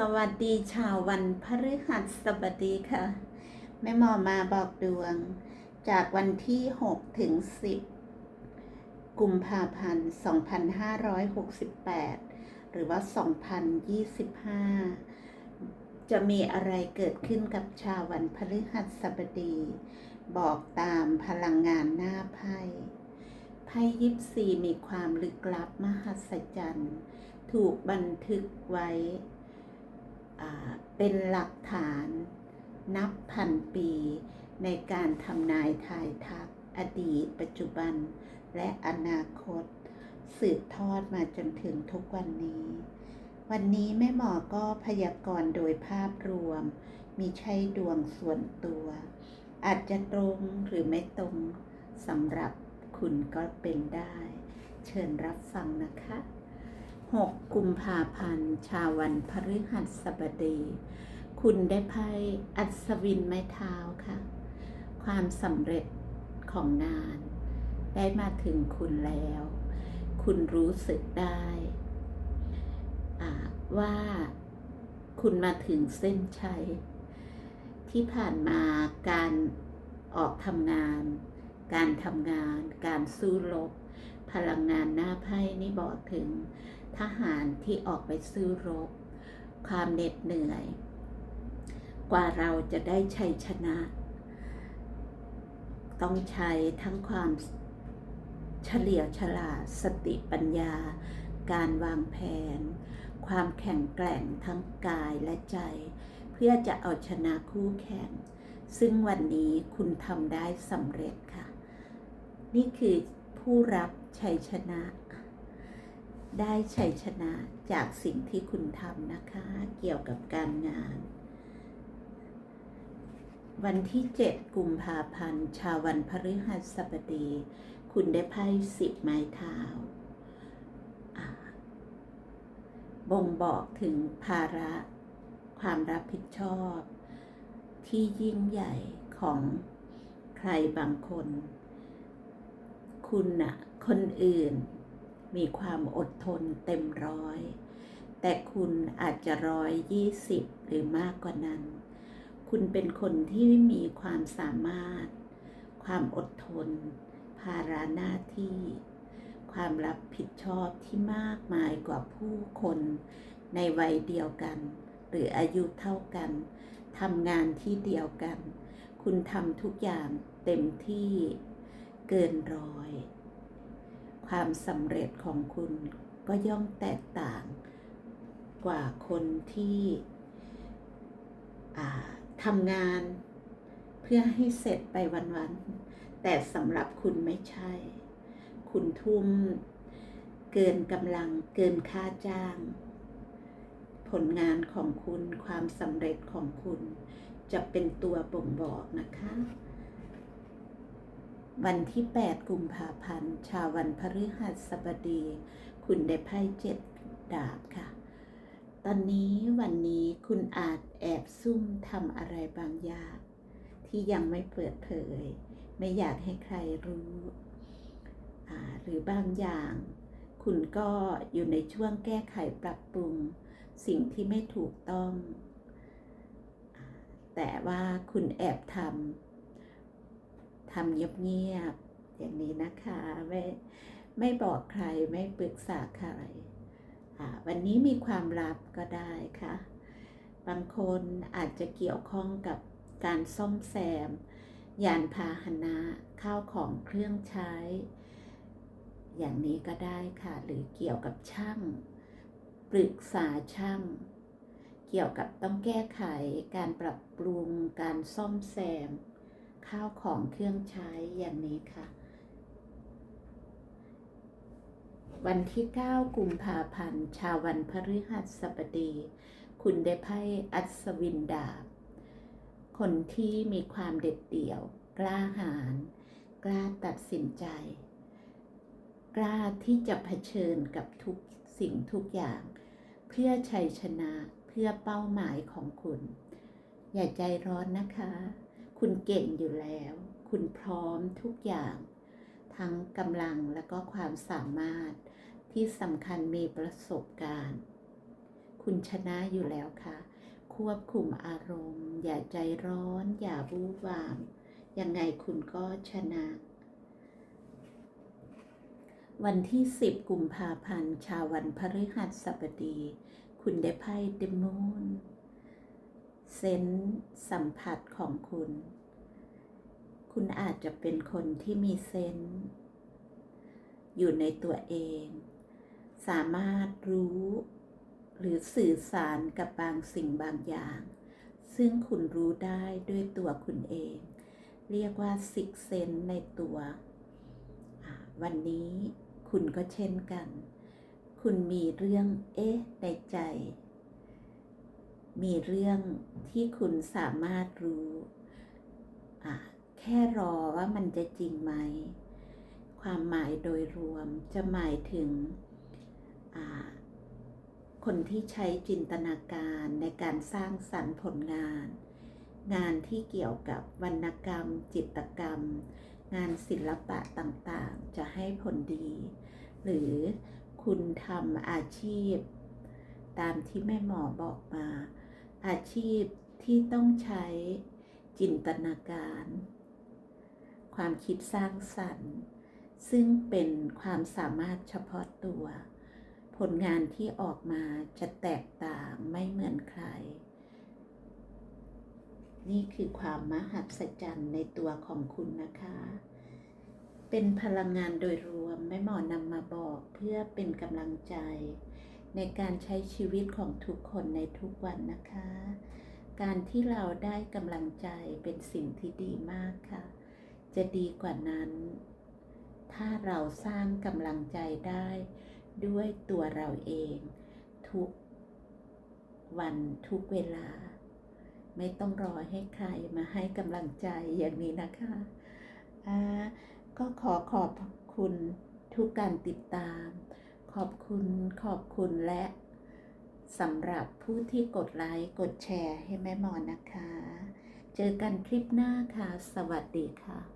สวัสดีชาววันพฤหัสบดีค่ะ แม่หมอมาบอกดวง จากวันที่ 6 ถึง 10 กุมภาพันธ์ 2568 หรือว่า 2025 จะมีอะไรเกิดขึ้นกับชาววันพฤหัสบดี บอกตามพลังงานหน้าไพ่ไพ่ยิปซีมีความลึกลับมหัศจรรย์ ถูกบันทึกไว้ เป็นหลักฐานนับพันปีในการทำนายทายทักอดีต ปัจจุบัน และอนาคต สืบทอดมาจนถึงทุกวันนี้ วันนี้แม่หมอก็พยากรณ์โดยภาพรวม มีใช่ดวงส่วนตัว อาจจะตรงหรือไม่ตรงสำหรับคุณก็เป็นได้ เชิญรับฟังนะคะ 6 กุมภาพันธ์ ชาววันพฤหัสบดี คุณได้ไพ่อัศวินไม้เท้าค่ะ ความสำเร็จของงาน ได้มาถึงคุณแล้ว คุณรู้สึกได้ว่าคุณมาถึงเส้นชัย ที่ผ่านมาการออกทำงาน การทำงาน การสู้รบพลังงานหน้าไพ่นี่บอกถึง ทหารที่ออกไปสู้รบ ความเหน็ดเหนื่อย กว่าเราจะได้ชัยชนะ ต้องใช้ทั้งความเฉลียวฉลาดสติปัญญา การวางแผน ความแข็งแกร่งทั้งกายและใจ เพื่อจะเอาชนะคู่แข่ง ซึ่งวันนี้คุณทำได้สำเร็จค่ะ นี่คือผู้รับชัยชนะ ได้ชัยชนะจากสิ่งที่คุณทำนะคะ เกี่ยวกับการงาน วันที่ 7 กุมภาพันธ์ ชาววันพฤหัสบดี คุณได้ไพ่สิบไม้เท้าบ่งบอกถึงภาระ ความรับผิดชอบ ที่ยิ่งใหญ่ของใครบางคน คุณน่ะคนอื่น มีความอดทนเต็มร้อย แต่คุณอาจจะร้อยยี่สิบหรือมากกว่านั้น คุณเป็นคนที่มีความสามารถ ความอดทน ภาระหน้าที่ ความรับผิดชอบที่มากมายกว่าผู้คนในวัยเดียวกัน หรืออายุเท่ากันทำงานที่เดียวกัน คุณทำทุกอย่างเต็มที่เกินร้อย ความสำเร็จของคุณก็ย่อมแตกต่างกว่าคนที่ทำงานเพื่อให้เสร็จไปวันๆ แต่สำหรับคุณไม่ใช่ คุณทุ่มเกินกำลังเกินค่าจ้าง ผลงานของคุณความสำเร็จของคุณจะเป็นตัวบ่งบอกนะคะ วันที่ 8 กุมภาพันธ์ ชาววันพฤหัสบดี คุณได้ไพ่เจ็ดดาบค่ะ ตอนนี้วันนี้คุณอาจแอบซุ่มทำอะไรบางอย่าง ที่ยังไม่เปิดเผย ไม่อยากให้ใครรู้ หรือบางอย่าง คุณก็อยู่ในช่วงแก้ไขปรับปรุง สิ่งที่ไม่ถูกต้อง แต่ว่าคุณแอบทำ ทำเงียบๆอย่างนี้นะคะ ไม่ไม่บอกใครไม่ปรึกษาใครวันนี้มีความลับก็ได้ค่ะ บางคนอาจจะเกี่ยวข้องกับการซ่อมแซม ยานพาหนะข้าวของเครื่องใช้ อย่างนี้ก็ได้ค่ะ หรือเกี่ยวกับช่าง ปรึกษาช่าง เกี่ยวกับต้องแก้ไขการปรับปรุงการซ่อมแซม ข้าวของเครื่องใช้อย่างนี้ค่ะ วันที่ 9 กุมภาพันธ์ ชาววันพฤหัสบดี คุณได้ไพ่อัศวินดาบ คนที่มีความเด็ดเดี่ยว กล้าหาญกล้าตัดสินใจ กล้าที่จะเผชิญกับทุกสิ่งทุกอย่าง เพื่อชัยชนะเพื่อเป้าหมายของคุณ อย่าใจร้อนนะคะ คุณเก่งอยู่แล้ว คุณพร้อมทุกอย่าง ทั้งกำลังและก็ความสามารถที่สำคัญมีประสบการณ์ คุณชนะอยู่แล้วค่ะ ควบคุมอารมณ์ อย่าใจร้อน อย่าบูบวาม ยังไงคุณก็ชนะ วันที่ 10 กุมภาพันธ์ ชาววันพฤหัสบดี คุณได้ไพ่เดมูน เซนส์สัมผัสของคุณ คุณอาจจะเป็นคนที่มีเซนส์อยู่ในตัวเอง สามารถรู้ หรือสื่อสารกับบางสิ่งบางอย่าง ซึ่งคุณรู้ได้ด้วยตัวคุณเอง เรียกว่าซิกเซนในตัว วันนี้คุณก็เช่นกัน คุณมีเรื่องเอ๊ะในใจ มีเรื่องที่คุณสามารถรู้แค่รอว่ามันจะจริงไหม ความหมายโดยรวมจะหมายถึงคนที่ใช้จินตนาการในการสร้างสรรค์ผลงาน งานที่เกี่ยวกับวรรณกรรม จิตกรรม งานศิลปะต่างๆ จะให้ผลดี หรือคุณทำอาชีพ ตามที่แม่หมอบอกมา อาชีพที่ต้องใช้จินตนาการ ความคิดสร้างสรรค์ ซึ่งเป็นความสามารถเฉพาะตัว ผลงานที่ออกมาจะแตกต่างไม่เหมือนใคร นี่คือความมหัศจรรย์ในตัวของคุณนะคะ เป็นพลังงานโดยรวมแม่หมอนำมาบอกเพื่อเป็นกำลังใจ ในการใช้ชีวิตของทุกคนในทุกวันนะคะ การที่เราได้กำลังใจเป็นสิ่งที่ดีมากค่ะ จะดีกว่านั้น ถ้าเราสร้างกำลังใจได้ด้วยตัวเราเอง ทุกวันทุกเวลา ไม่ต้องรอให้ใครมาให้กำลังใจอย่างนี้นะคะก็ขอขอบคุณทุกการติดตาม ขอบคุณขอบคุณและสำหรับผู้ที่กดไลค์กดแชร์ให้แม่หมอนนะคะ เจอกันคลิปหน้าค่ะ สวัสดีค่ะ